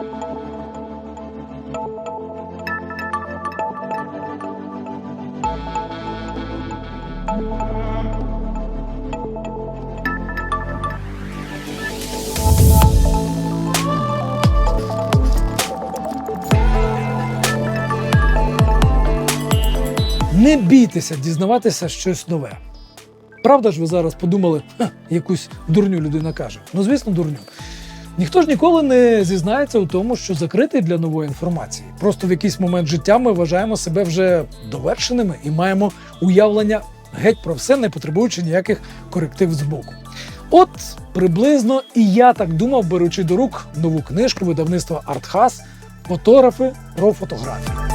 Не бійтеся дізнаватися щось нове. Правда ж ви зараз подумали, якусь дурню людина каже. Ну, звісно, дурню. Ніхто ж ніколи не зізнається у тому, що закритий для нової інформації. Просто в якийсь момент життя ми вважаємо себе вже довершеними і маємо уявлення геть про все, не потребуючи ніяких коректив з боку. От приблизно і я так думав, беручи до рук нову книжку видавництва Артхас Фотографи про фотографію.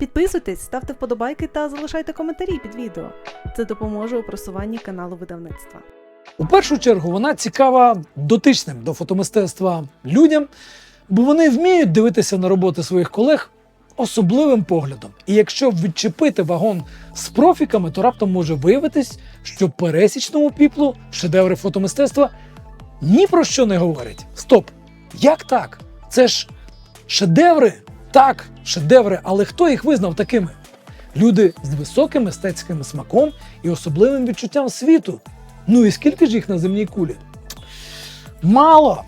Підписуйтесь, ставте вподобайки та залишайте коментарі під відео. Це допоможе у просуванні каналу видавництва. У першу чергу вона цікава дотичним до фотомистецтва людям, бо вони вміють дивитися на роботи своїх колег особливим поглядом. І якщо відчепити вагон з профіками, то раптом може виявитись, що пересічному піплу шедеври фотомистецтва ні про що не говорять. Стоп! Як так? Це ж шедеври? Так, шедеври, але хто їх визнав такими? Люди з високим естетським смаком і особливим відчуттям світу. Ну і скільки ж їх на земній кулі? Мало.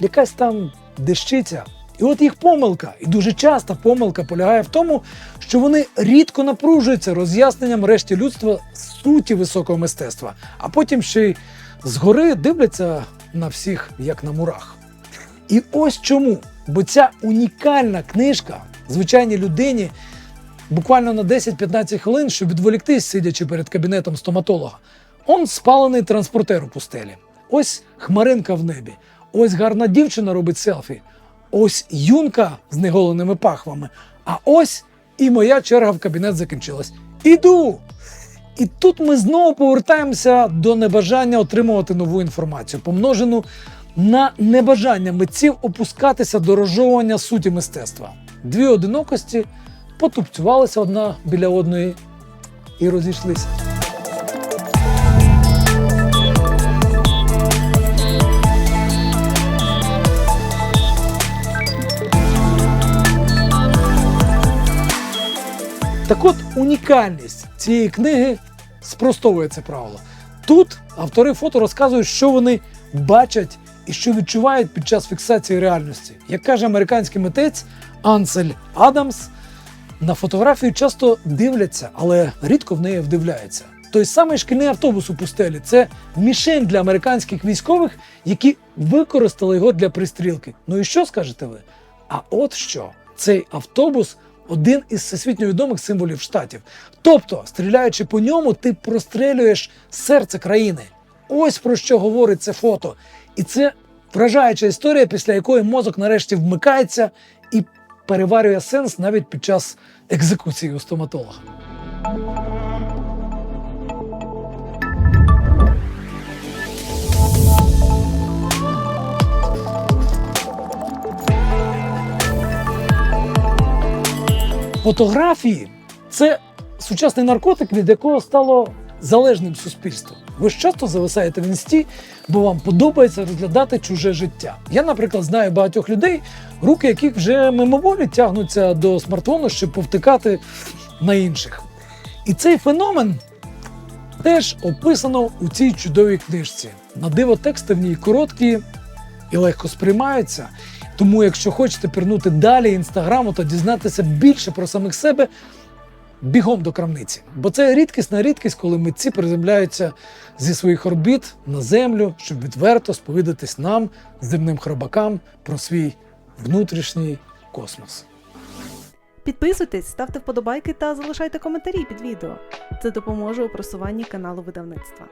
Якась там дещиця. І от їх помилка, і дуже часто помилка полягає в тому, що вони рідко напружуються роз'ясненням решті людства суті високого мистецтва, а потім ще й згори дивляться на всіх як на мурах. І ось чому. Бо ця унікальна книжка звичайній людині буквально на 10-15 хвилин, щоб відволіктись, сидячи перед кабінетом стоматолога. Он спалений транспортер у пустелі. Ось хмаринка в небі. Ось гарна дівчина робить селфі. Ось юнка з неголеними пахвами. А ось і моя черга в кабінет закінчилась. Іду! І тут ми знову повертаємося до небажання отримувати нову інформацію, помножену на небажання митців опускатися до розжовування суті мистецтва. Дві одинокості потупцювалися одна біля одної і розійшлися. Так от унікальність цієї книги спростовує це правило. Тут автори фото розказують, що вони бачать і що відчувають під час фіксації реальності. Як каже американський митець Ансель Адамс, на фотографію часто дивляться, але рідко в неї вдивляються. Той самий шкільний автобус у пустелі це мішень для американських військових, які використали його для пристрілки. Ну і що скажете ви? А от що цей автобус один із всесвітньо відомих символів штатів. Тобто, стріляючи по ньому, ти прострелюєш серце країни. Ось про що говорить це фото. І це вражаюча історія, після якої мозок нарешті вмикається і переварює сенс навіть під час екзекуції у стоматолога. Фотографії це сучасний наркотик, від якого стало залежним суспільство. Ви ж часто зависаєте в інсті, бо вам подобається розглядати чуже життя. Я, наприклад, знаю багатьох людей, руки яких вже мимоволі тягнуться до смартфону, щоб повтикати на інших. І цей феномен теж описано у цій чудовій книжці. На диво тексти в ній короткі і легко сприймаються. Тому, якщо хочете пірнути далі інстаграму та дізнатися більше про самих себе, бігом до крамниці. Бо це рідкісна рідкість, коли митці приземляються зі своїх орбіт на землю, щоб відверто сповідатись нам, земним хробакам, про свій внутрішній космос. Підписуйтесь, ставте вподобайки та залишайте коментарі під відео. Це допоможе у просуванні каналу видавництва.